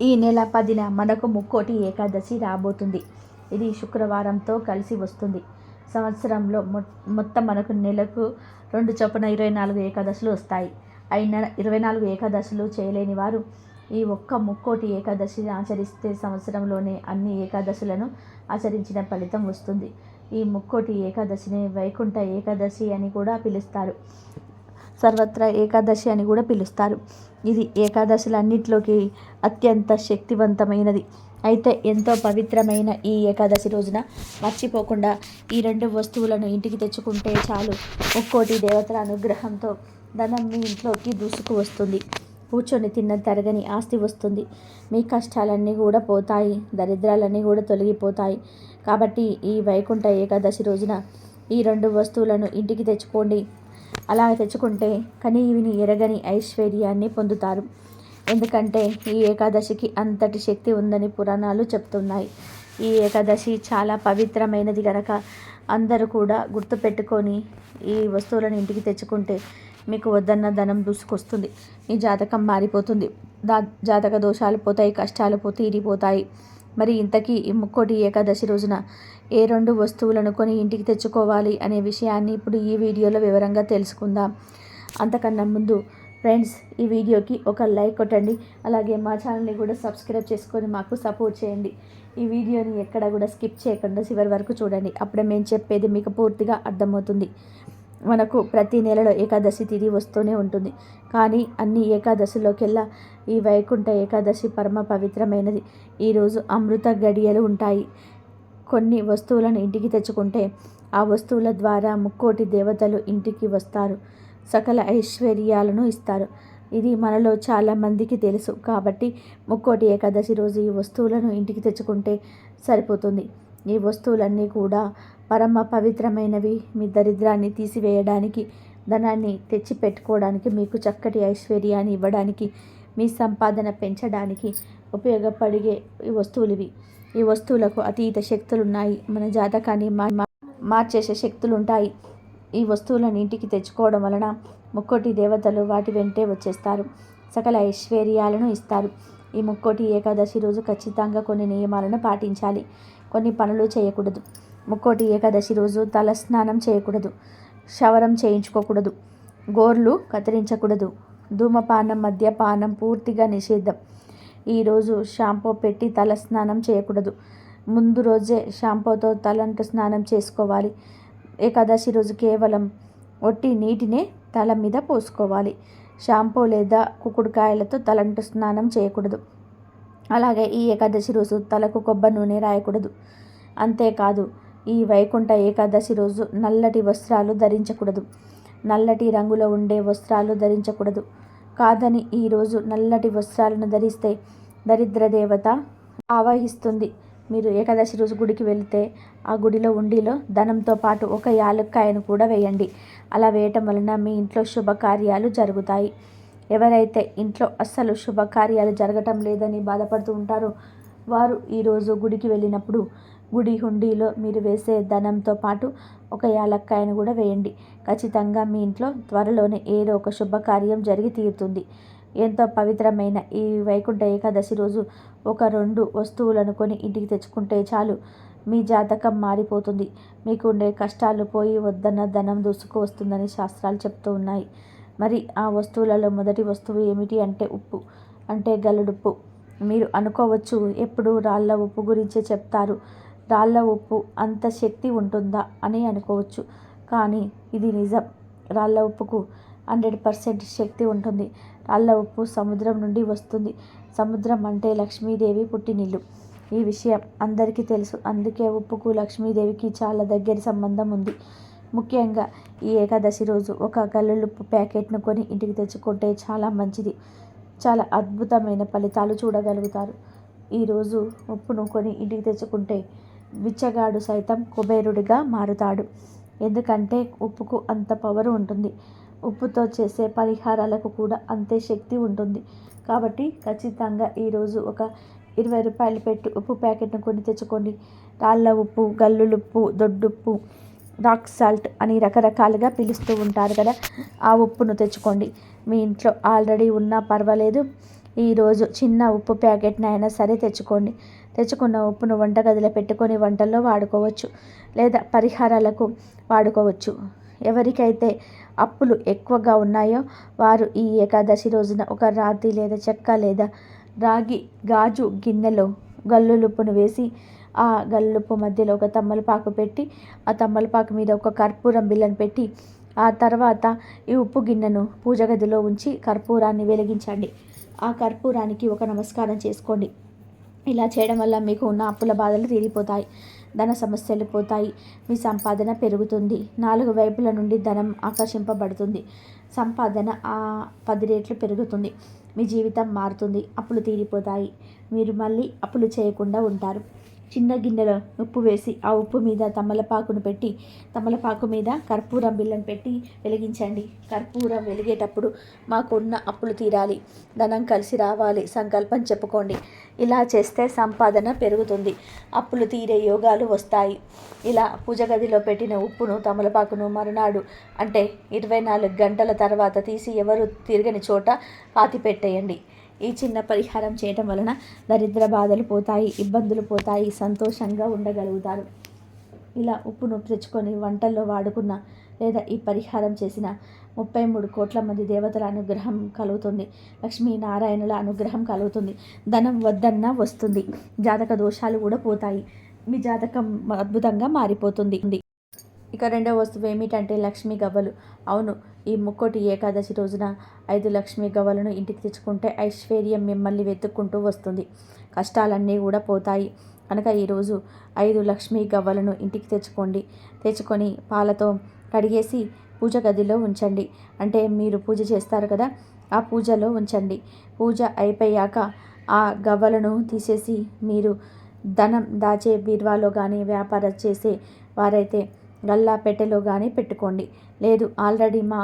ఈ నెల పదిన మనకు ముక్కోటి ఏకాదశి రాబోతుంది. ఇది శుక్రవారంతో కలిసి వస్తుంది. సంవత్సరంలో మొ మొత్తం మనకు నెలకు రెండు చొప్పున ఇరవై నాలుగు ఏకాదశులు వస్తాయి. అయిన ఇరవై నాలుగు ఏకాదశులు చేయలేని వారు ఈ ఒక్క ముక్కోటి ఏకాదశిని ఆచరిస్తే సంవత్సరంలోనే అన్ని ఏకాదశులను ఆచరించిన ఫలితం వస్తుంది. ఈ ముక్కోటి ఏకాదశిని వైకుంఠ ఏకాదశి అని కూడా పిలుస్తారు. సర్వత్ర ఏకాదశి అని కూడా పిలుస్తారు. ఇది ఏకాదశులన్నిటిలోకి అత్యంత శక్తివంతమైనది. అయితే ఎంతో పవిత్రమైన ఈ ఏకాదశి రోజున మర్చిపోకుండా ఈ రెండు వస్తువులను ఇంటికి తెచ్చుకుంటే చాలు. ఒక్కోటి దేవతల అనుగ్రహంతో ధనం మీ ఇంట్లోకి దూసుకు వస్తుంది. కూర్చొని తిన్న తరగని ఆస్తి వస్తుంది. మీ కష్టాలన్నీ కూడా పోతాయి. దరిద్రాలన్నీ కూడా తొలగిపోతాయి. కాబట్టి ఈ వైకుంఠ ఏకాదశి రోజున ఈ రెండు వస్తువులను ఇంటికి తెచ్చుకోండి. అలా తెచ్చుకుంటే కనీవిని ఎరగని ఐశ్వర్యాన్ని పొందుతారు. ఎందుకంటే ఈ ఏకాదశికి అంతటి శక్తి ఉందని పురాణాలు చెప్తున్నాయి. ఈ ఏకాదశి చాలా పవిత్రమైనది కనుక అందరూ కూడా గుర్తుపెట్టుకొని ఈ వస్తువులను ఇంటికి తెచ్చుకుంటే మీకు వద్దన్న ధనం దూసుకొస్తుంది. మీ జాతకం మారిపోతుంది. దా జాతక దోషాలు పోతాయి కష్టాలు పో తీరిపోతాయి. మరి ఇంతకీ ఈ ముక్కోటి ఏకాదశి రోజున ఏ రెండు వస్తువులను కొని ఇంటికి తెచ్చుకోవాలి అనే విషయాన్ని ఇప్పుడు ఈ వీడియోలో వివరంగా తెలుసుకుందాం. అంతకన్నా ముందు ఫ్రెండ్స్ ఈ వీడియోకి ఒక లైక్ కొట్టండి. అలాగే మా ఛానల్ని కూడా సబ్స్క్రైబ్ చేసుకొని మాకు సపోర్ట్ చేయండి. ఈ వీడియోని ఎక్కడ కూడా స్కిప్ చేయకుండా చివరి వరకు చూడండి. అప్పుడే మేము చెప్పేది మీకు పూర్తిగా అర్థమవుతుంది. మనకు ప్రతి నెలలో ఏకాదశి తిథి వస్తూనే ఉంటుంది. కానీ అన్ని ఏకాదశిలోకెల్లా ఈ వైకుంఠ ఏకాదశి పరమ పవిత్రమైనది. ఈరోజు అమృత గడియలు ఉంటాయి. కొన్ని వస్తువులను ఇంటికి తెచ్చుకుంటే ఆ వస్తువుల ద్వారా ముక్కోటి దేవతలు ఇంటికి వస్తారు. సకల ఐశ్వర్యాలను ఇస్తారు. ఇది మనలో చాలామందికి తెలుసు. కాబట్టి ముక్కోటి ఏకాదశి రోజు ఈ వస్తువులను ఇంటికి తెచ్చుకుంటే సరిపోతుంది. ఈ వస్తువులన్నీ కూడా పరమ పవిత్రమైనవి. మీ దరిద్రాన్ని తీసివేయడానికి ధనాన్ని తెచ్చి పెట్టుకోవడానికి మీకు చక్కటి ఐశ్వర్యాన్ని ఇవ్వడానికి మీ సంపాదన పెంచడానికి ఉపయోగపడే ఈ వస్తువులు ఇవి. ఈ వస్తువులకు అతీత శక్తులు ఉన్నాయి మన జాతకాన్ని మార్చేసే శక్తులు ఉంటాయి ఈ వస్తువులను ఇంటికి తెచ్చుకోవడం వలన ముక్కోటి దేవతలు వాటి వెంటే వచ్చేస్తారు. సకల ఐశ్వర్యాలను ఇస్తారు. ఈ ముక్కోటి ఏకాదశి రోజు ఖచ్చితంగా కొన్ని నియమాలను పాటించాలి. కొన్ని పనులు చేయకూడదు. ముక్కోటి ఏకాదశి రోజు తల స్నానం చేయకూడదు. క్షవరం చేయించుకోకూడదు. గోర్లు కత్తిరించకూడదు. ధూమపానం మద్యపానం పూర్తిగా నిషేధం ఈరోజు షాంపూ పెట్టి తల స్నానం చేయకూడదు. ముందు రోజే షాంపూతో తలంటు స్నానం చేసుకోవాలి. ఏకాదశి రోజు కేవలం ఒట్టి నీటినే తల మీద పోసుకోవాలి. షాంపూ లేదా కుకుడుకాయలతో తలంటు స్నానం చేయకూడదు. అలాగే ఈ ఏకాదశి రోజు తలకు కొబ్బరి నూనె రాయకూడదు. అంతేకాదు ఈ వైకుంఠ ఏకాదశి రోజు నల్లటి వస్త్రాలు ధరించకూడదు. నల్లటి రంగులో ఉండే వస్త్రాలు ధరించకూడదు. కాదని ఈరోజు నల్లటి వస్త్రాలను ధరిస్తే దరిద్ర దేవత ఆవాహిస్తుంది. మీరు ఏకాదశి రోజు గుడికి వెళితే ఆ గుడిలో ఉండిలో ధనంతో పాటు ఒక యాలుక్కాయను కూడా వేయండి. అలా వేయటం వలన మీ ఇంట్లో శుభకార్యాలు జరుగుతాయి. ఎవరైతే ఇంట్లో అస్సలు శుభకార్యాలు జరగటం లేదని బాధపడుతూ ఉంటారో వారు ఈరోజు గుడికి వెళ్ళినప్పుడు గుడి హుండీలో మీరు వేసే ధనంతో పాటు ఒక యాలక్కాయను కూడా వేయండి. ఖచ్చితంగా మీ ఇంట్లో త్వరలోనే ఏదో ఒక శుభకార్యం జరిగి తీరుతుంది. ఎంతో పవిత్రమైన ఈ వైకుంఠ ఏకాదశి రోజు ఒక రెండు వస్తువులను కొని ఇంటికి తెచ్చుకుంటే చాలు. మీ జాతకం మారిపోతుంది. మీకుండే కష్టాలు పోయి వద్దన్న ధనం దూసుకు వస్తుందని శాస్త్రాలు చెప్తూ ఉన్నాయి. మరి ఆ వస్తువులలో మొదటి వస్తువు ఏమిటి అంటే ఉప్పు. అంటే గల్లుడుప్పు మీరు అనుకోవచ్చు ఎప్పుడు రాళ్ళ ఉప్పు గురించే చెప్తారు. రాళ్ళ ఉప్పు అంత శక్తి ఉంటుందా అని అనుకోవచ్చు. కానీ ఇది నిజం. రాళ్ళ ఉప్పుకు హండ్రెడ్ పర్సెంట్ శక్తి ఉంటుంది. రాళ్ళ ఉప్పు సముద్రం నుండి వస్తుంది. సముద్రం అంటే లక్ష్మీదేవి పుట్టినిల్లు. ఈ విషయం అందరికీ తెలుసు. అందుకే ఉప్పుకు లక్ష్మీదేవికి చాలా దగ్గర సంబంధం ఉంది. ముఖ్యంగా ఈ ఏకాదశి రోజు ఒక గల్లులుప్పు ప్యాకెట్ను కొని ఇంటికి తెచ్చుకుంటే చాలా మంచిది. చాలా అద్భుతమైన ఫలితాలు చూడగలుగుతారు. ఈరోజు ఉప్పును కొని ఇంటికి తెచ్చుకుంటే బిచ్చగాడు సైతం కుబేరుడిగా మారుతాడు. ఎందుకంటే ఉప్పుకు అంత పవర్ ఉంటుంది. ఉప్పుతో చేసే పరిహారాలకు కూడా అంతే శక్తి ఉంటుంది. కాబట్టి ఖచ్చితంగా ఈరోజు ఒక ఇరవై రూపాయలు పెట్టి. ఉప్పు ప్యాకెట్ను కొని తెచ్చుకోండి. రాళ్ళ ఉప్పు గల్లులుప్పు దొడ్డుప్పు రాక్ సాల్ట్ అని రకరకాలుగా పిలుస్తూ ఉంటారు కదా. ఆ ఉప్పును తెచ్చుకోండి. మీ ఇంట్లో ఆల్రెడీ ఉన్నా పర్వాలేదు. ఈరోజు చిన్న ఉప్పు ప్యాకెట్ని అయినా సరే తెచ్చుకోండి. తెచ్చుకున్న ఉప్పును వంటగదిలో పెట్టుకొని వంటల్లో వాడుకోవచ్చు లేదా పరిహారాలకు వాడుకోవచ్చు. ఎవరికైతే అప్పులు ఎక్కువగా ఉన్నాయో వారు ఈ ఏకాదశి రోజున ఒక రాతి లేదా చెక్క లేదా రాగి గాజు గిన్నెలో గల్లులుప్పును వేసి ఆ గల్లుప్పు మధ్యలో ఒక తమ్మలపాకు పెట్టి ఆ తమ్మలపాకు మీద ఒక కర్పూరం బిల్లను పెట్టి ఆ తర్వాత ఈ ఉప్పు గిన్నెను పూజ గదిలో ఉంచి కర్పూరాన్ని వెలిగించండి. ఆ కర్పూరానికి ఒక నమస్కారం చేసుకోండి. ఇలా చేయడం వల్ల మీకు ఉన్న అప్పుల బాధలు తీరిపోతాయి ధన సమస్యలు పోతాయి మీ సంపాదన పెరుగుతుంది. నాలుగు వైపుల నుండి ధనం ఆకర్షింపబడుతుంది. సంపాదన ఆ పది రేట్లు పెరుగుతుంది. మీ జీవితం మారుతుంది. అప్పులు తీరిపోతాయి. మీరు మళ్ళీ అప్పులు చేయకుండా ఉంటారు. చిన్న గిన్నెలో ఉప్పు వేసి ఆ ఉప్పు మీద తమలపాకును పెట్టి తమలపాకు మీద కర్పూరం బిల్లం పెట్టి వెలిగించండి. కర్పూరం వెలిగేటప్పుడు మాకున్న అప్పులు తీరాలి. ధనం కలిసి రావాలి. సంకల్పం చెప్పుకోండి. ఇలా చేస్తే సంపాదన పెరుగుతుంది. అప్పులు తీరే యోగాలు వస్తాయి. ఇలా పూజ గదిలో పెట్టిన ఉప్పును తమలపాకును మరునాడు అంటే ఇరవై నాలుగు గంటల తర్వాత తీసి ఎవరు తిరగని చోట పాతి పెట్టేయండి ఈ చిన్న పరిహారం చేయటం వలన దరిద్ర బాధలు పోతాయి ఇబ్బందులు పోతాయి సంతోషంగా ఉండగలుగుతారు. ఇలా ఉప్పు నొప్పి తెచ్చుకొని వంటల్లో వాడుకున్న లేదా ఈ పరిహారం చేసిన ముప్పై మూడు కోట్ల మంది దేవతల అనుగ్రహం కలుగుతుంది. లక్ష్మీనారాయణుల అనుగ్రహం కలుగుతుంది. ధనం వద్దన్నా వస్తుంది. జాతక దోషాలు కూడా పోతాయి. మీ జాతకం అద్భుతంగా మారిపోతుంది. ఇక రెండవ వస్తువు ఏమిటంటే లక్ష్మీ గవ్వలు. అవును ఈ ముక్కోటి ఏకాదశి రోజున ఐదు లక్ష్మీ గవ్వలను ఇంటికి తెచ్చుకుంటే ఐశ్వర్యం మిమ్మల్ని వెతుక్కుంటూ వస్తుంది. కష్టాలన్నీ కూడా పోతాయి. కనుక ఈరోజు ఐదు లక్ష్మీ గవ్వలను ఇంటికి తెచ్చుకోండి. తెచ్చుకొని పాలతో కడిగేసి పూజ గదిలో ఉంచండి. అంటే మీరు పూజ చేస్తారు కదా ఆ పూజలో ఉంచండి. పూజ అయిపోయాక ఆ గవ్వలను తీసేసి మీరు ధనం దాచే బీర్వాలో కానీ వ్యాపారం చేసే వారైతే గల్లా పెట్టెలో కానీ పెట్టుకోండి. లేదు ఆల్రెడీ మా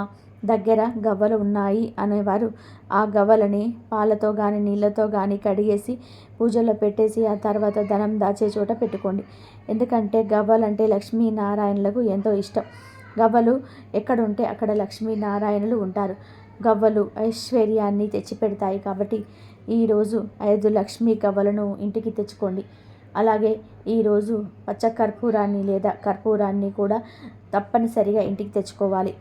దగ్గర గవ్వలు ఉన్నాయి అనేవారు. ఆ గవ్వలని పాలతో కానీ నీళ్ళతో కానీ కడిగేసి పూజలో పెట్టేసి ఆ తర్వాత ధనం దాచే చోట పెట్టుకోండి. ఎందుకంటే గవ్వలంటే లక్ష్మీనారాయణులకు ఎంతో ఇష్టం. గవ్వలు ఎక్కడుంటే అక్కడ లక్ష్మీనారాయణులు ఉంటారు. గవ్వలు ఐశ్వర్యాన్ని తెచ్చిపెడతాయి కాబట్టి ఈరోజు ఐదు లక్ష్మీ గవ్వలను ఇంటికి తెచ్చుకోండి. అలాగే ఈరోజు పచ్చ కర్పూరాన్ని లేదా కర్పూరాన్ని కూడా తప్పనిసరిగా ఇంటికి తెచ్చుకోవాలి.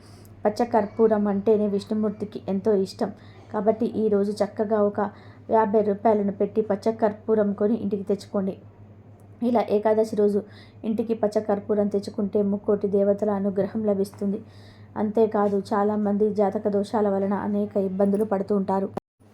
పచ్చ కర్పూరం అంటేనే విష్ణుమూర్తికి ఎంతో ఇష్టం. కాబట్టి ఈరోజు చక్కగా ఒక యాభై రూపాయలను పెట్టి పచ్చ కర్పూరం కొని ఇంటికి తెచ్చుకోండి. ఇలా ఏకాదశి రోజు ఇంటికి పచ్చ కర్పూరం తెచ్చుకుంటే ముక్కోటి దేవతల అనుగ్రహం లభిస్తుంది. అంతేకాదు చాలామంది జాతక దోషాల వలన అనేక ఇబ్బందులు పడుతూ ఉంటారు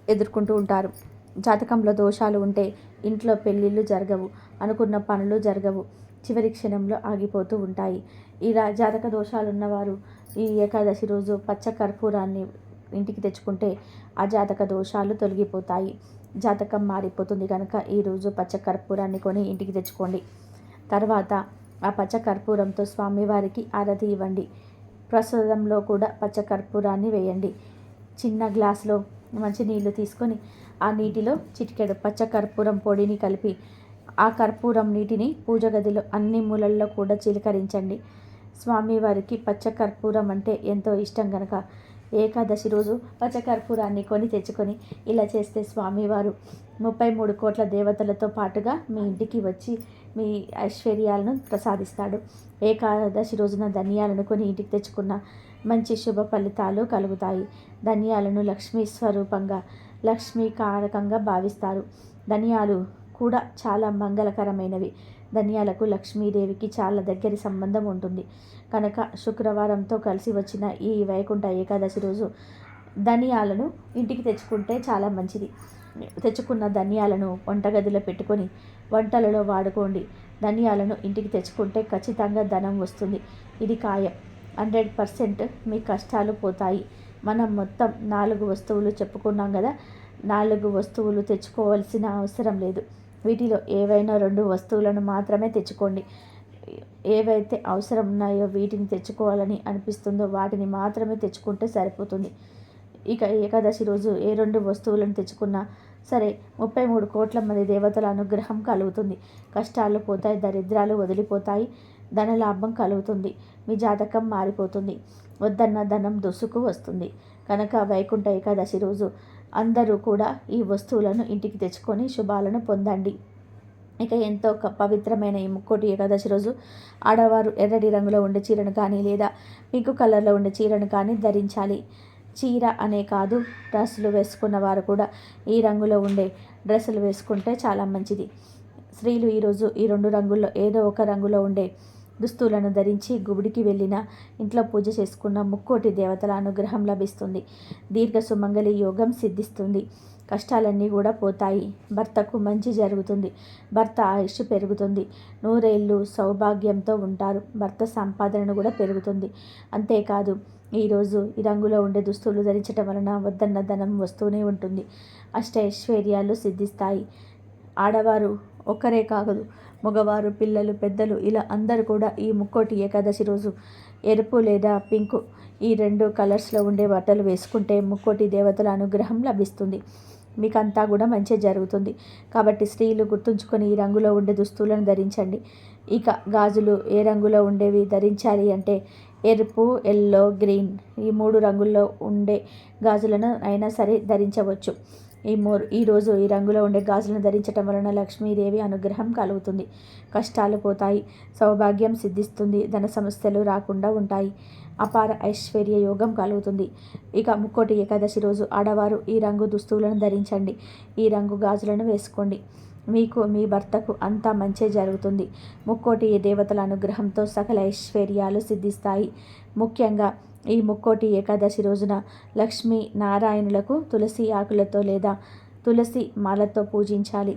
ఎదుర్కొంటూ ఉంటారు. జాతకంలో దోషాలు ఉంటే ఇంట్లో పెళ్ళిళ్ళు జరగవు అనుకున్న పనులు జరగవు చివరి క్షణంలో ఆగిపోతూ ఉంటాయి. ఇలా జాతక దోషాలు ఉన్నవారు ఈ ఏకాదశి రోజు పచ్చ కర్పూరాన్ని ఇంటికి తెచ్చుకుంటే ఆ జాతక దోషాలు తొలగిపోతాయి. జాతకం మారిపోతుంది కనుక ఈరోజు పచ్చ కర్పూరాన్ని కొని ఇంటికి తెచ్చుకోండి. తర్వాత ఆ పచ్చ కర్పూరంతో స్వామివారికి ఆరతి ఇవ్వండి. ప్రసాదంలో కూడా పచ్చ కర్పూరాన్ని వేయండి. చిన్న గ్లాసులో మంచి నీళ్ళు తీసుకొని ఆ నీటిలో చిటికెడు పచ్చ కర్పూరం పొడిని కలిపి ఆ కర్పూరం నీటిని పూజ గదిలో అన్ని మూలల్లో కూడా చిలకరించండి. స్వామివారికి పచ్చ కర్పూరం అంటే ఎంతో ఇష్టం కనుక ఏకాదశి రోజు పచ్చకర్పూరాన్ని కొని తెచ్చుకొని ఇలా చేస్తే స్వామివారు ముప్పై మూడు కోట్ల దేవతలతో పాటుగా మీ ఇంటికి వచ్చి మీ ఐశ్వర్యాలను ప్రసాదిస్తాడు. ఏకాదశి రోజున ధనియాలను కొని ఇంటికి తెచ్చుకున్న మంచి శుభ ఫలితాలు కలుగుతాయి. ధనియాలను లక్ష్మీ స్వరూపంగా లక్ష్మీ కారకంగా భావిస్తారు. ధనియాలు కూడా చాలా మంగళకరమైనవి. ధనియాలకు లక్ష్మీదేవికి చాలా దగ్గరి సంబంధం ఉంటుంది. కనుక శుక్రవారంతో కలిసి వచ్చిన ఈ వైకుంఠ ఏకాదశి రోజు ధనియాలను ఇంటికి తెచ్చుకుంటే చాలా మంచిది. తెచ్చుకున్న ధనియాలను వంటగదిలో పెట్టుకొని వంటలలో వాడుకోండి. ధనియాలను ఇంటికి తెచ్చుకుంటే ఖచ్చితంగా ధనం వస్తుంది. ఇది ఖాయం. హండ్రెడ్ పర్సెంట్ మీ కష్టాలు పోతాయి. మనం మొత్తం నాలుగు వస్తువులు చెప్పుకున్నాం కదా నాలుగు వస్తువులు తెచ్చుకోవాల్సిన అవసరం లేదు. వీటిలో ఏవైనా రెండు వస్తువులను మాత్రమే తెచ్చుకోండి. ఏవైతే అవసరం ఉన్నాయో వీటిని తెచ్చుకోవాలని అనిపిస్తుందో వాటిని మాత్రమే తెచ్చుకుంటే సరిపోతుంది. ఇక ఏకాదశి రోజు ఏ రెండు వస్తువులను తెచ్చుకున్నా సరే ముప్పై మూడు కోట్ల మంది దేవతల అనుగ్రహం కలుగుతుంది. కష్టాలు పోతాయి దరిద్రాలు వదిలిపోతాయి. ధనలాభం కలుగుతుంది. మీ జాతకం మారిపోతుంది. వద్దన్న ధనం దొసుకు వస్తుంది. కనుక వైకుంఠ ఏకాదశి రోజు అందరూ కూడా ఈ వస్తువులను ఇంటికి తెచ్చుకొని శుభాలను పొందండి. ఇక ఎంతో పవిత్రమైన ఈ ముక్కోటి ఏకాదశి రోజు ఆడవారు ఎర్రటి రంగులో ఉండే చీరను కానీ లేదా పింక్ కలర్లో ఉండే చీరను కానీ ధరించాలి. చీర అనే కాదు డ్రెస్సులు వేసుకున్న వారు కూడా ఈ రంగులో ఉండే డ్రెస్సులు వేసుకుంటే చాలా మంచిది. స్త్రీలు ఈరోజు ఈ రెండు రంగుల్లో ఏదో ఒక రంగులో ఉండే దుస్తులను ధరించి గుడికి వెళ్ళిన ఇంట్లో పూజ చేసుకున్న ముక్కోటి దేవతల అనుగ్రహం లభిస్తుంది. దీర్ఘ సుమంగళి యోగం సిద్ధిస్తుంది. కష్టాలన్నీ కూడా పోతాయి. భర్తకు మంచి జరుగుతుంది. భర్త ఆయుష్ పెరుగుతుంది. నూరేళ్ళు సౌభాగ్యంతో ఉంటారు. భర్త సంపాదన కూడా పెరుగుతుంది. అంతేకాదు ఈరోజు ఈ రంగులో ఉండే దుస్తులు ధరించడం వలన వద్దన్న ధనం వస్తూనే ఉంటుంది. అష్టైశ్వర్యాలు సిద్ధిస్తాయి. ఆడవారు ఒక్కరే కాదు మగవారు పిల్లలు పెద్దలు ఇలా అందరూ కూడా ఈ ముక్కోటి ఏకాదశి రోజు ఎరుపు లేదా పింక్ ఈ రెండు కలర్స్లో ఉండే బట్టలు వేసుకుంటే ముక్కోటి దేవతల అనుగ్రహం లభిస్తుంది. మీకంతా కూడా మంచి జరుగుతుంది. కాబట్టి స్త్రీలు గుర్తుంచుకొని ఈ రంగులో ఉండే దుస్తులను ధరించండి. ఇక గాజులు ఏ రంగులో ఉండేవి ధరించాలి అంటే ఎరుపు ఎల్లో గ్రీన్ ఈ మూడు రంగుల్లో ఉండే గాజులను అయినా సరే ధరించవచ్చు. ఈ మోర్ ఈరోజు ఈ రంగులో ఉండే గాజులను ధరించటం వలన లక్ష్మీదేవి అనుగ్రహం కలుగుతుంది. కష్టాలు పోతాయి సౌభాగ్యం సిద్ధిస్తుంది ధన సమస్యలు రాకుండా ఉంటాయి. అపార ఐశ్వర్య యోగం కలుగుతుంది. ఇక ముక్కోటి ఏకాదశి రోజు ఆడవారు ఈ రంగు దుస్తువులను ధరించండి. ఈ రంగు గాజులను వేసుకోండి. మీకు మీ భర్తకు అంతా మంచి జరుగుతుంది. ముక్కోటి దేవతల అనుగ్రహంతో సకల ఐశ్వర్యాలు సిద్ధిస్తాయి. ముఖ్యంగా ఈ ముక్కోటి ఏకాదశి రోజున లక్ష్మీ నారాయణులకు తులసి ఆకులతో లేదా తులసి మాలతో పూజించాలి.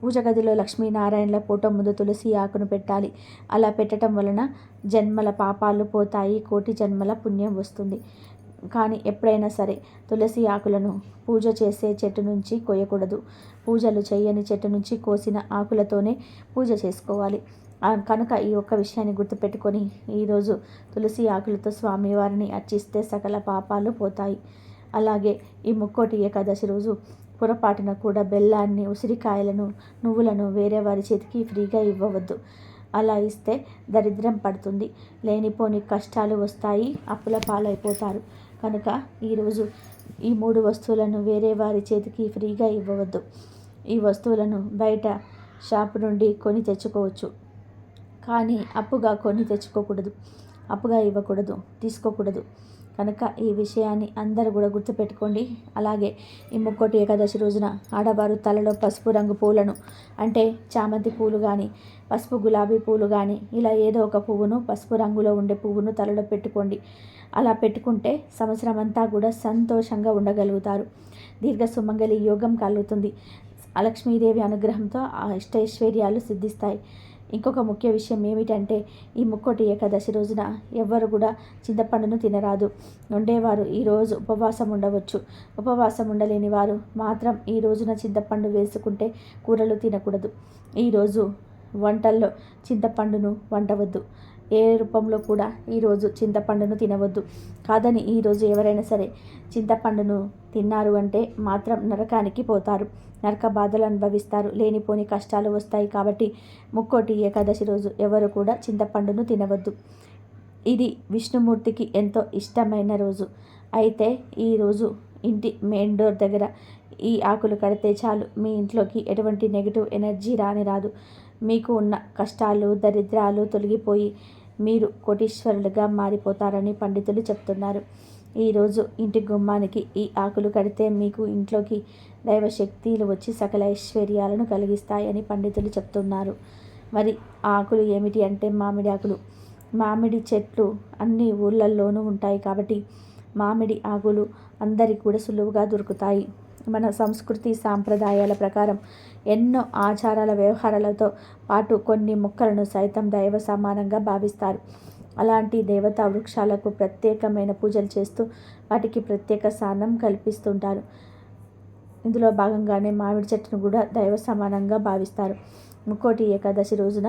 పూజ గదిలో లక్ష్మీనారాయణల ఫోటో ముందు తులసి ఆకును పెట్టాలి. అలా పెట్టడం వలన జన్మల పాపాలు పోతాయి కోటి జన్మల పుణ్యం వస్తుంది. కానీ ఎప్పుడైనా సరే తులసి ఆకులను పూజ చేసే చెట్టు నుంచి కోయకూడదు. పూజలు చేయని చెట్టు నుంచి కోసిన ఆకులతోనే పూజ చేసుకోవాలి. కనుక ఈ ఒక్క విషయాన్ని గుర్తుపెట్టుకొని ఈరోజు తులసి ఆకులతో స్వామివారిని అర్చిస్తే సకల పాపాలు పోతాయి. అలాగే ఈ ముక్కోటి ఏకాదశి రోజు పొరపాటున కూడా బెల్లాన్ని ఉసిరికాయలను నువ్వులను వేరే వారి చేతికి ఫ్రీగా ఇవ్వవద్దు. అలా ఇస్తే దరిద్రం పడుతుంది. లేనిపోని కష్టాలు వస్తాయి అప్పుల పాలైపోతారు. కనుక ఈరోజు ఈ మూడు వస్తువులను వేరే వారి చేతికి ఫ్రీగా ఇవ్వవద్దు. ఈ వస్తువులను బయట షాపు నుండి కొని తెచ్చుకోవచ్చు. కానీ అప్పుగా కొని తెచ్చుకోకూడదు. అప్పుగా ఇవ్వకూడదు. తీసుకోకూడదు. కనుక ఈ విషయాన్ని అందరూ కూడా గుర్తుపెట్టుకోండి. అలాగే ఈ ముక్కోటి ఏకాదశి రోజున ఆడవారు తలలో పసుపు రంగు పూలను అంటే చామంతి పూలు కానీ పసుపు గులాబీ పూలు కానీ ఇలా ఏదో ఒక పువ్వును పసుపు రంగులో ఉండే పువ్వును తలలో పెట్టుకోండి. అలా పెట్టుకుంటే సంవత్సరం అంతా కూడా సంతోషంగా ఉండగలుగుతారు. దీర్ఘ సుమంగళి యోగం కలుగుతుంది. లక్ష్మీదేవి అనుగ్రహంతో ఆ ఇష్టైశ్వర్యాలు సిద్ధిస్తాయి. ఇంకొక ముఖ్య విషయం ఏమిటంటే ఈ ముక్కోటి ఏకాదశి రోజున ఎవ్వరు కూడా చింతపండును తినరాదు. ఉండేవారు ఈరోజు ఉపవాసం ఉండవచ్చు. ఉపవాసం ఉండలేని వారు మాత్రం ఈ రోజున చింతపండు వేసుకుంటే కూరలు తినకూడదు. ఈరోజు వంటల్లో చింతపండును వండవద్దు. ఏ రూపంలో కూడా ఈరోజు చింతపండును తినవద్దు. కాదని ఈరోజు ఎవరైనా సరే చింతపండును తిన్నారు అంటే మాత్రం నరకానికి పోతారు. నరక బాధలు అనుభవిస్తారు. లేనిపోని కష్టాలు వస్తాయి కాబట్టి ముక్కోటి ఏకాదశి రోజు ఎవరు కూడా చింతపండును తినవద్దు. ఇది విష్ణుమూర్తికి ఎంతో ఇష్టమైన రోజు. అయితే ఈరోజు ఇంటి మెయిన్ డోర్ దగ్గర ఈ ఆకులు కడితే చాలు. మీ ఇంట్లోకి ఎటువంటి నెగిటివ్ ఎనర్జీ రాని రాదు మీకు ఉన్న కష్టాలు దరిద్రాలు తొలగిపోయి మీరు కోటీశ్వరులుగా మారిపోతారని పండితులు చెప్తున్నారు. ఈరోజు ఇంటి గుమ్మానికి ఈ ఆకులు కడితే మీకు ఇంట్లోకి దైవశక్తులు వచ్చి సకల ఐశ్వర్యాలను కలిగిస్తాయని పండితులు చెప్తున్నారు. మరి ఆకులు ఏమిటి అంటే మామిడి ఆకులు? మామిడి చెట్లు అన్ని ఊళ్ళల్లోనూ ఉంటాయి కాబట్టి మామిడి ఆకులు అందరికీ కూడా సులువుగా దొరుకుతాయి. మన సంస్కృతి సాంప్రదాయాల ప్రకారం ఎన్నో ఆచారాల వ్యవహారాలతో పాటు కొన్ని మొక్కలను సైతం దైవ సమానంగా భావిస్తారు. అలాంటి దేవతా వృక్షాలకు ప్రత్యేకమైన పూజలు చేస్తూ వాటికి ప్రత్యేక స్థానం కల్పిస్తుంటారు. ఇందులో భాగంగానే మామిడి చెట్టును కూడా దైవ సమానంగా భావిస్తారు. ముక్కోటి ఏకాదశి రోజున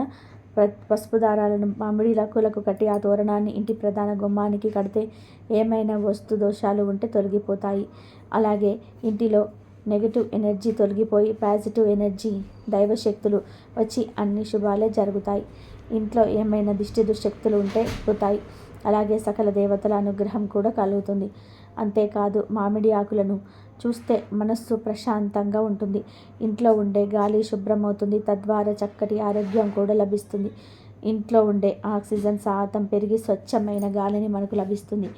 పసుపు దారాలను మామిడి లక్కులకు కట్టి ఆ తోరణాన్ని ఇంటి ప్రధాన గుమ్మానికి కడితే ఏమైనా వస్తు దోషాలు ఉంటే తొలగిపోతాయి. అలాగే ఇంటిలో నెగిటివ్ ఎనర్జీ తొలగిపోయి పాజిటివ్ ఎనర్జీ దైవశక్తులు వచ్చి అన్ని శుభాలే జరుగుతాయి. ఇంట్లో ఏమైనా దిష్టి దుశక్తులు ఉంటే పోతాయి. అలాగే సకల దేవతల అనుగ్రహం కూడా కలుగుతుంది. అంతేకాదు మామిడి ఆకులను చూస్తే మనస్సు ప్రశాంతంగా ఉంటుంది. ఇంట్లో ఉండే గాలి శుభ్రమవుతుంది. తద్వారా చక్కటి ఆరోగ్యం కూడా లభిస్తుంది. ఇంట్లో ఉండే ఆక్సిజన్ శాతం పెరిగి స్వచ్ఛమైన గాలిని మనకు లభిస్తుంది.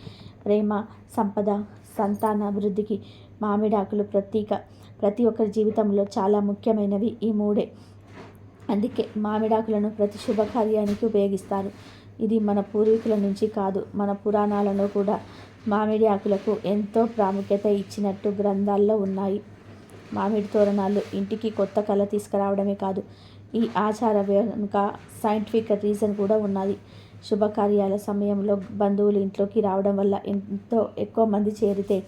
ప్రేమ సంపద సంతాన అభివృద్ధికి మామిడి ఆకులు ప్రతీక. ప్రతి ఒక్కరి జీవితంలో చాలా ముఖ్యమైనవి ఈ మూడే. అందుకే మామిడాకులను ప్రతి శుభకార్యానికి ఉపయోగిస్తారు. ఇది మన పూర్వీకుల నుంచి కాదు మన పురాణాలలో కూడా మామిడి ఆకులకు ఎంతో ప్రాముఖ్యత ఇచ్చినట్టు గ్రంథాల్లో ఉన్నాయి. మామిడి తోరణాలు ఇంటికి కొత్త కళ తీసుకురావడమే కాదు ఈ ఆచార వెనుక సైంటిఫిక్ రీజన్ కూడా ఉన్నది. శుభకార్యాల సమయంలో బంధువులు ఇంట్లోకి రావడం వల్ల ఎంతో ఎక్కువ మంది చేరితే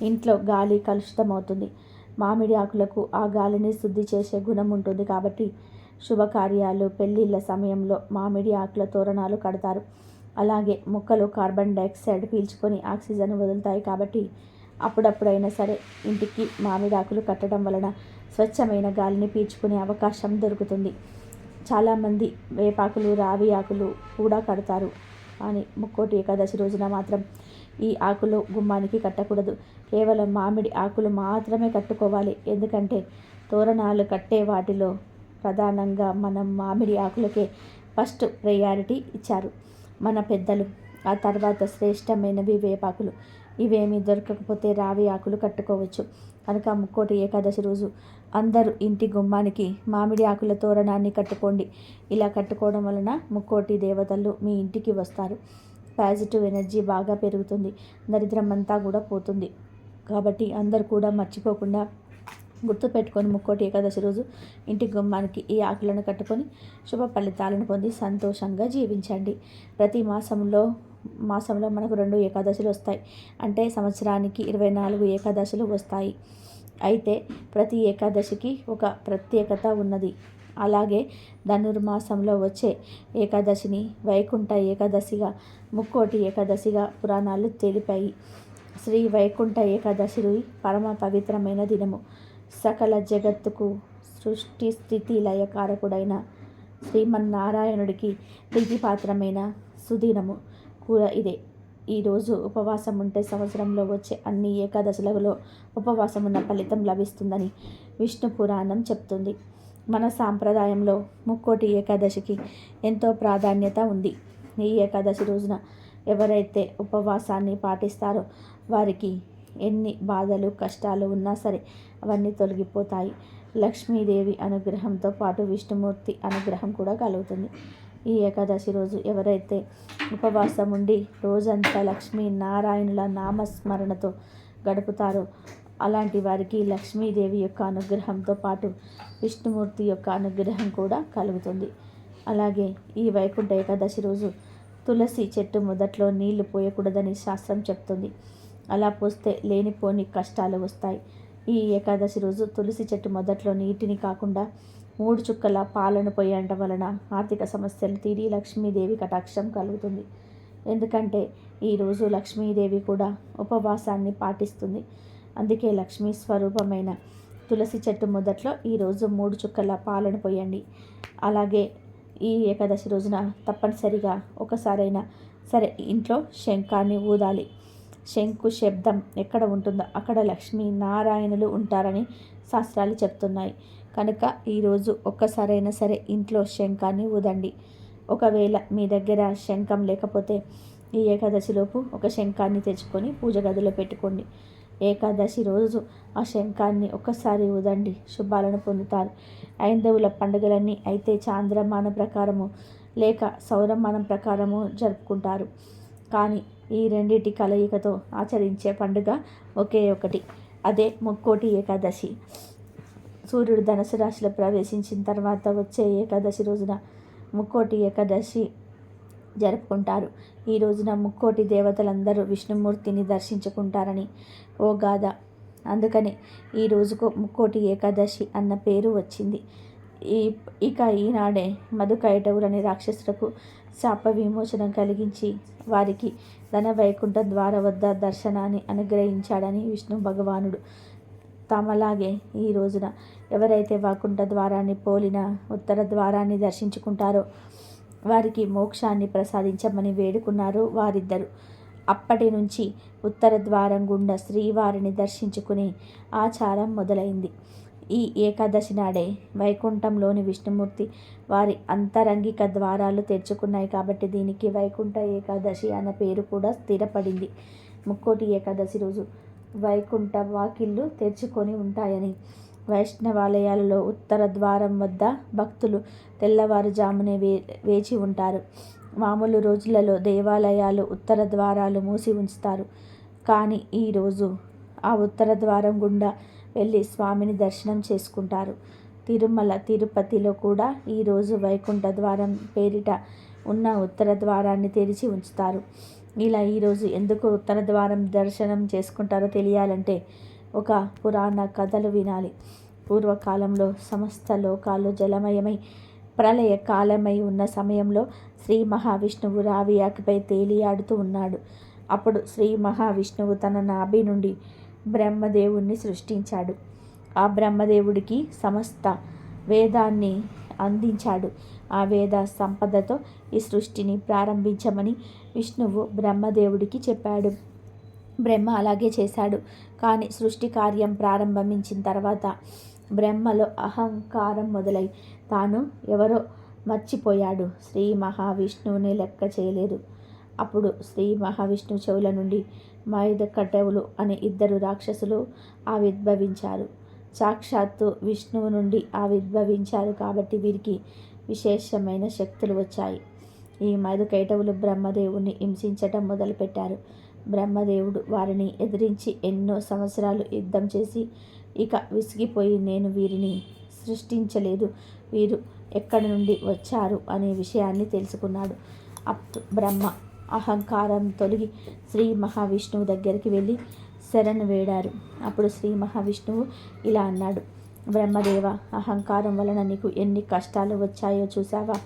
ఇంట్లో గాలి కలుషితం అవుతుంది మామిడి ఆకులకు ఆ గాలిని శుద్ధి చేసే గుణం ఉంటుంది కాబట్టి శుభకార్యాలు పెళ్ళిళ్ళ సమయంలో మామిడి ఆకుల తోరణాలు కడతారు. అలాగే మొక్కలు కార్బన్ డైఆక్సైడ్ పీల్చుకొని ఆక్సిజన్ వదులుతాయి కాబట్టి అప్పుడప్పుడైనా సరే ఇంటికి మామిడి ఆకులు కట్టడం వలన స్వచ్ఛమైన గాలిని పీల్చుకునే అవకాశం దొరుకుతుంది. చాలామంది వేపాకులు రావి ఆకులు కూడా కడతారు. కానీ ముక్కోటి ఏకాదశి రోజున మాత్రం ఈ ఆకులు గుమ్మానికి కట్టకూడదు. కేవలం మామిడి ఆకులు మాత్రమే కట్టుకోవాలి. ఎందుకంటే తోరణాలు కట్టే వాటిలో ప్రధానంగా మనం మామిడి ఆకులకే ఫస్ట్ ప్రయారిటీ ఇచ్చారు. మన పెద్దలు ఆ తర్వాత శ్రేష్టమైనవి వేపాకులు ఇవేమీ దొరకకపోతే రావి ఆకులు కట్టుకోవచ్చు. కనుక ముక్కోటి ఏకాదశి రోజు అందరూ ఇంటి గుమ్మానికి మామిడి ఆకుల తోరణాన్ని కట్టుకోండి. ఇలా కట్టుకోవడం వలన ముక్కోటి దేవతలు మీ ఇంటికి వస్తారు. పాజిటివ్ ఎనర్జీ బాగా పెరుగుతుంది. దరిద్రం అంతా కూడా పోతుంది. కాబట్టి అందరు కూడా మర్చిపోకుండా గుర్తుపెట్టుకొని ముక్కోటి ఏకాదశి రోజు ఇంటి గుమ్మానికి ఈ ఆకులను కట్టుకొని శుభ ఫలితాలను పొంది సంతోషంగా జీవించండి. ప్రతి మాసంలో మాసంలో మనకు రెండు ఏకాదశులు వస్తాయి. అంటే సంవత్సరానికి ఇరవై నాలుగు ఏకాదశులు వస్తాయి. అయితే ప్రతి ఏకాదశికి ఒక ప్రత్యేకత ఉన్నది. అలాగే ధనుర్మాసంలో వచ్చే ఏకాదశిని వైకుంఠ ఏకాదశిగా ముక్కోటి ఏకాదశిగా పురాణాలు తెలిపాయి. శ్రీ వైకుంఠ ఏకాదశి పరమ పవిత్రమైన దినము. సకల జగత్తుకు సృష్టి స్థితి లయకారకుడైన శ్రీమన్నారాయణుడికి ప్రీతిపాత్రమైన సుదినము కూడా ఇదే. ఈరోజు ఉపవాసం ఉంటే సంవత్సరంలో వచ్చే అన్ని ఏకాదశులలో ఉపవాసం ఉన్న ఫలితం లభిస్తుందని విష్ణు పురాణం చెప్తుంది. మన సాంప్రదాయంలో ముక్కోటి ఏకాదశికి ఎంతో ప్రాధాన్యత ఉంది. ఈ ఏకాదశి రోజున ఎవరైతే ఉపవాసాన్ని పాటిస్తారో వారికి ఎన్ని బాధలు కష్టాలు ఉన్నా సరే అవన్నీ తొలగిపోతాయి. లక్ష్మీదేవి అనుగ్రహంతో పాటు విష్ణుమూర్తి అనుగ్రహం కూడా కలుగుతుంది. ఈ ఏకాదశి రోజు ఎవరైతే ఉపవాసం ఉండి రోజంతా లక్ష్మీ నారాయణుల నామస్మరణతో గడుపుతారో అలాంటి వారికి లక్ష్మీదేవి యొక్క అనుగ్రహంతో పాటు విష్ణుమూర్తి యొక్క అనుగ్రహం కూడా కలుగుతుంది. అలాగే ఈ వైకుంఠ ఏకాదశి రోజు తులసి చెట్టు మొదట్లో నీళ్ళు పోయకూడదని శాస్త్రం చెప్తుంది. అలా పోస్తే లేనిపోని కష్టాలు వస్తాయి. ఈ ఏకాదశి రోజు తులసి చెట్టు మొదట్లో నీటిని కాకుండా మూడు చుక్కల పాలను పోయడం వలన ఆర్థిక సమస్యలు తీరి లక్ష్మీదేవి కటాక్షం కలుగుతుంది. ఎందుకంటే ఈరోజు లక్ష్మీదేవి కూడా ఉపవాసాన్ని పాటిస్తుంది. అందుకే లక్ష్మీ స్వరూపమైన తులసి చెట్టు మొదట్లో ఈరోజు మూడు చుక్కల పాలను పోయండి. అలాగే ఈ ఏకాదశి రోజున తప్పనిసరిగా ఒకసారైనా సరే ఇంట్లో శంఖాన్ని ఊదాలి. శంకు శబ్దం ఎక్కడ ఉంటుందో అక్కడ లక్ష్మీ నారాయణులు ఉంటారని శాస్త్రాలు చెప్తున్నాయి. కనుక ఈరోజు ఒక్కసారైనా సరే ఇంట్లో శంఖాన్ని ఊదండి. ఒకవేళ మీ దగ్గర శంఖం లేకపోతే ఈ ఏకాదశిలోపు ఒక శంఖాన్ని తెచ్చుకొని పూజ గదిలో పెట్టుకోండి. ఏకాదశి రోజు ఆ శంఖాన్ని ఒక్కసారి ఊదండి. శుభాలను పొందుతారు. ఐందవుల పండుగలన్నీ అయితే చాంద్రమాన ప్రకారము లేక సౌరమానం ప్రకారము జరుపుకుంటారు. కానీ ఈ రెండింటి కలయికతో ఆచరించే పండుగ ఒకే ఒకటి. అదే ముక్కోటి ఏకాదశి. సూర్యుడు ధనుసు రాశిలో ప్రవేశించిన తర్వాత వచ్చే ఏకాదశి రోజున ముక్కోటి ఏకాదశి జరుపుకుంటారు. ఈ రోజున ముక్కోటి దేవతలందరూ విష్ణుమూర్తిని దర్శించుకుంటారని ఓ గాథ. అందుకని ఈ రోజుకు ముక్కోటి ఏకాదశి అన్న పేరు వచ్చింది. ఈ ఇక ఈనాడే మధుకైటవులని రాక్షసులకు శాప విమోచనం కలిగించి వారికి ధన వైకుంఠ ద్వార వద్ద దర్శనాన్ని అనుగ్రహించాడని విష్ణు భగవానుడు. తమలాగే ఈ రోజున ఎవరైతే వైకుంఠ ద్వారాన్ని పోలిన ఉత్తర ద్వారాన్ని దర్శించుకుంటారో వారికి మోక్షాన్ని ప్రసాదించమని వేడుకున్నారు వారిద్దరు. అప్పటి నుంచి ఉత్తర ద్వారం గుండా శ్రీవారిని దర్శించుకునే ఆచారం మొదలైంది. ఈ ఏకాదశి నాడే వైకుంఠంలోని విష్ణుమూర్తి వారి అంతరంగిక ద్వారాలు తెరుచుకున్నాయి కాబట్టి దీనికి వైకుంఠ ఏకాదశి అన్న పేరు కూడా స్థిరపడింది. ముక్కోటి ఏకాదశి రోజు వైకుంఠ వాకిళ్ళు తెరుచుకొని ఉంటాయని వైష్ణవాలయాలలో ఉత్తర ద్వారం వద్ద భక్తులు తెల్లవారుజామునే వే వేచి ఉంటారు. మామూలు రోజులలో దేవాలయాలు ఉత్తర ద్వారాలు మూసి ఉంచుతారు. కానీ ఈరోజు ఆ ఉత్తర ద్వారం గుండా వెళ్ళి స్వామిని దర్శనం చేసుకుంటారు. తిరుమల తిరుపతిలో కూడా ఈరోజు వైకుంఠ ద్వారం పేరిట ఉన్న ఉత్తర ద్వారాన్ని తెరిచి ఉంచుతారు. ఇలా ఈరోజు ఎందుకు ఉత్తర ద్వారం దర్శనం చేసుకుంటారో తెలియాలంటే ఒక పురాణ కథలు వినాలి. పూర్వకాలంలో సమస్త లోకాలు జలమయమై ప్రళయ కాలమై ఉన్న సమయంలో శ్రీ మహావిష్ణువు రావి ఆకుపై తేలియాడుతూ ఉన్నాడు. అప్పుడు శ్రీ మహావిష్ణువు తన నాభి నుండి బ్రహ్మదేవుణ్ణి సృష్టించాడు. ఆ బ్రహ్మదేవుడికి సమస్త వేదాన్ని అందించాడు. ఆ వేద సంపదతో ఈ సృష్టిని ప్రారంభించమని విష్ణువు బ్రహ్మదేవుడికి చెప్పాడు. బ్రహ్మ అలాగే చేశాడు. కానీ సృష్టి కార్యం ప్రారంభించిన తర్వాత బ్రహ్మలో అహంకారం మొదలై తాను ఎవరో మర్చిపోయాడు. శ్రీ మహావిష్ణువుని లెక్క చేయలేదు. అప్పుడు శ్రీ మహావిష్ణువు చెవుల నుండి మైద కటవులు అనే ఇద్దరు రాక్షసులు ఆవిర్భవించారు. సాక్షాత్తు విష్ణువు నుండి ఆవిర్భవించారు కాబట్టి వీరికి విశేషమైన శక్తులు వచ్చాయి. ఈ మధుకైటవులు బ్రహ్మదేవుని హింసించటం మొదలుపెట్టారు. బ్రహ్మదేవుడు వారిని ఎదిరించి ఎన్నో సంవత్సరాలు యుద్ధం చేసి ఇక విసిగిపోయి నేను వీరిని సృష్టించలేదు. వీరు ఎక్కడి నుండి వచ్చారు అనే విషయాన్ని తెలుసుకున్నాడు. అప్ బ్రహ్మ అహంకారం తొలగి శ్రీ మహావిష్ణువు దగ్గరికి వెళ్ళి శరణు వేడారు. అప్పుడు శ్రీ మహావిష్ణువు ఇలా అన్నాడు బ్రహ్మదేవ అహంకారం వలన నీకు ఎన్ని కష్టాలు వచ్చాయో చూసావా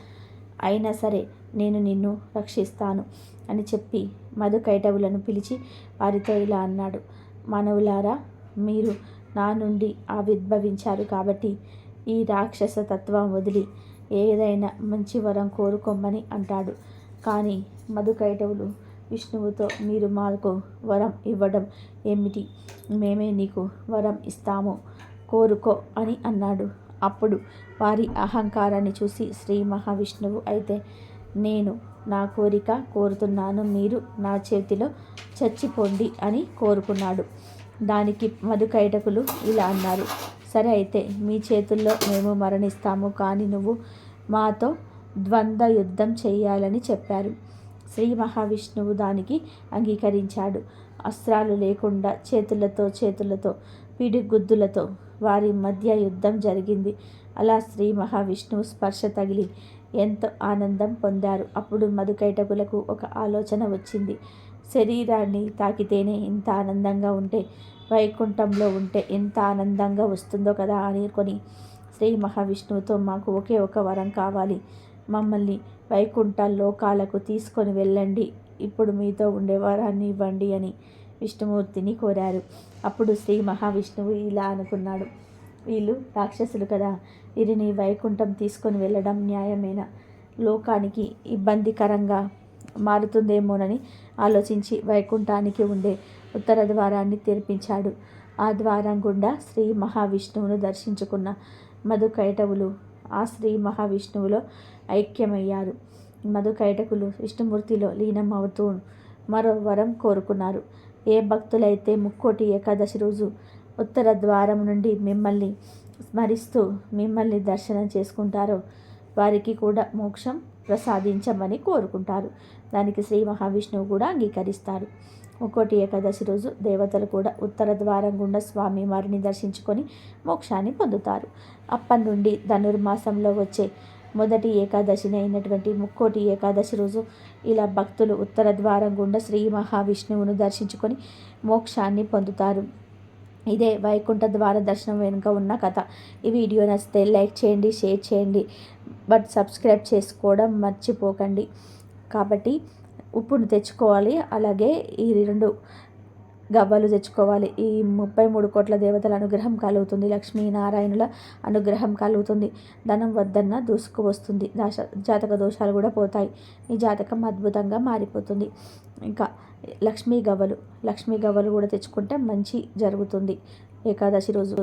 అయినా సరే నేను నిన్ను రక్షిస్తాను అని చెప్పి మధుకైటవులను పిలిచి వారితో ఇలా అన్నాడు మానవులారా మీరు నా నుండి ఆవిర్భవించారు కాబట్టి ఈ రాక్షస తత్వం వదిలి ఏదైనా మంచి వరం కోరుకోమని అంటాడు. కానీ మధుకైటవులు విష్ణువుతో మీరు మాకు వరం ఇవ్వడం ఏమిటి? మేమే నీకు వరం ఇస్తాము. కోరుకో అని అన్నాడు. అప్పుడు వారి అహంకారాన్ని చూసి శ్రీ మహావిష్ణువు అయితే నేను నా కోరిక కోరుతున్నాను. మీరు నా చేతిలో చచ్చిపోండి అని కోరుకున్నాడు. దానికి మధుకైటకులు ఇలా అన్నారు. సరే అయితే మీ చేతుల్లో మేము మరణిస్తాము. కానీ నువ్వు మాతో ద్వంద్వ యుద్ధం చేయాలని చెప్పారు. శ్రీ మహావిష్ణువు దానికి అంగీకరించాడు. అస్త్రాలు లేకుండా చేతులతో చేతులతో పిడిగుద్దులతో వారి మధ్య యుద్ధం జరిగింది. అలా శ్రీ మహావిష్ణువు స్పర్శ తగిలి ఎంతో ఆనందం పొందారు. అప్పుడు మధుకైటకులకు ఒక ఆలోచన వచ్చింది. శరీరాన్ని తాకితేనే ఇంత ఆనందంగా ఉంటే వైకుంఠంలో ఉంటే ఎంత ఆనందంగా వస్తుందో కదా అనుకొని శ్రీ మహావిష్ణువుతో మాకు ఒకే ఒక వరం కావాలి. మమ్మల్ని వైకుంఠ లోకాలకు తీసుకొని వెళ్ళండి. ఇప్పుడు మీతో ఉండే వరాన్ని ఇవ్వండి అని విష్ణుమూర్తిని కోరారు. అప్పుడు శ్రీ మహావిష్ణువు ఇలా అనుకున్నాడు. వీళ్ళు రాక్షసులు కదా. వీరిని వైకుంఠం తీసుకొని వెళ్ళడం న్యాయమేనా? లోకానికి ఇబ్బందికరంగా మారుతుందేమోనని ఆలోచించి వైకుంఠానికి ఉండే ఉత్తర ద్వారాన్ని తెరిపించాడు. ఆ ద్వారం గుండా శ్రీ మహావిష్ణువును దర్శించుకున్న మధుకైటవులు ఆ శ్రీ మహావిష్ణువులో ఐక్యమయ్యారు. మధుకైటకులు విష్ణుమూర్తిలో లీనమవుతూ మరో వరం కోరుకున్నారు. ఏ భక్తులైతే ముక్కోటి ఏకాదశి రోజు ఉత్తర ద్వారం నుండి మిమ్మల్ని స్మరిస్తూ మిమ్మల్ని దర్శనం చేసుకుంటారో వారికి కూడా మోక్షం ప్రసాదించమని కోరుకుంటారు. దానికి శ్రీ మహావిష్ణువు కూడా అంగీకరిస్తారు. ముక్కోటి ఏకాదశి రోజు దేవతలు కూడా ఉత్తర ద్వారం గుండా స్వామి వారిని దర్శించుకొని మోక్షాన్ని పొందుతారు. అప్పటి నుండి ధనుర్మాసంలో వచ్చే మొదటి ఏకాదశిని అయినటువంటి ముక్కోటి ఏకాదశి రోజు ఇలా భక్తులు ఉత్తర ద్వారం గుండా శ్రీ మహావిష్ణువును దర్శించుకొని మోక్షాన్ని పొందుతారు. ఇదే వైకుంఠ ద్వార దర్శనం వెనుక ఉన్న కథ. ఈ వీడియో నచ్చితే లైక్ చేయండి షేర్ చేయండి బట్ సబ్స్క్రైబ్ చేసుకోవడం మర్చిపోకండి. కాబట్టి ఉప్పును తెచ్చుకోవాలి. అలాగే ఈ రెండు గవ్వలు తెచ్చుకోవాలి. ఈ ముప్పై మూడు కోట్ల దేవతల అనుగ్రహం కలుగుతుంది. లక్ష్మీనారాయణుల అనుగ్రహం కలుగుతుంది. ధనం వద్దన్న దూసుకు వస్తుంది. దాశ జాతక దోషాలు కూడా పోతాయి. ఈ జాతకం అద్భుతంగా మారిపోతుంది. ఇంకా లక్ష్మీ గవ్వలు లక్ష్మీ గవ్వలు కూడా తెచ్చుకుంటే మంచి జరుగుతుంది. ఏకాదశి రోజు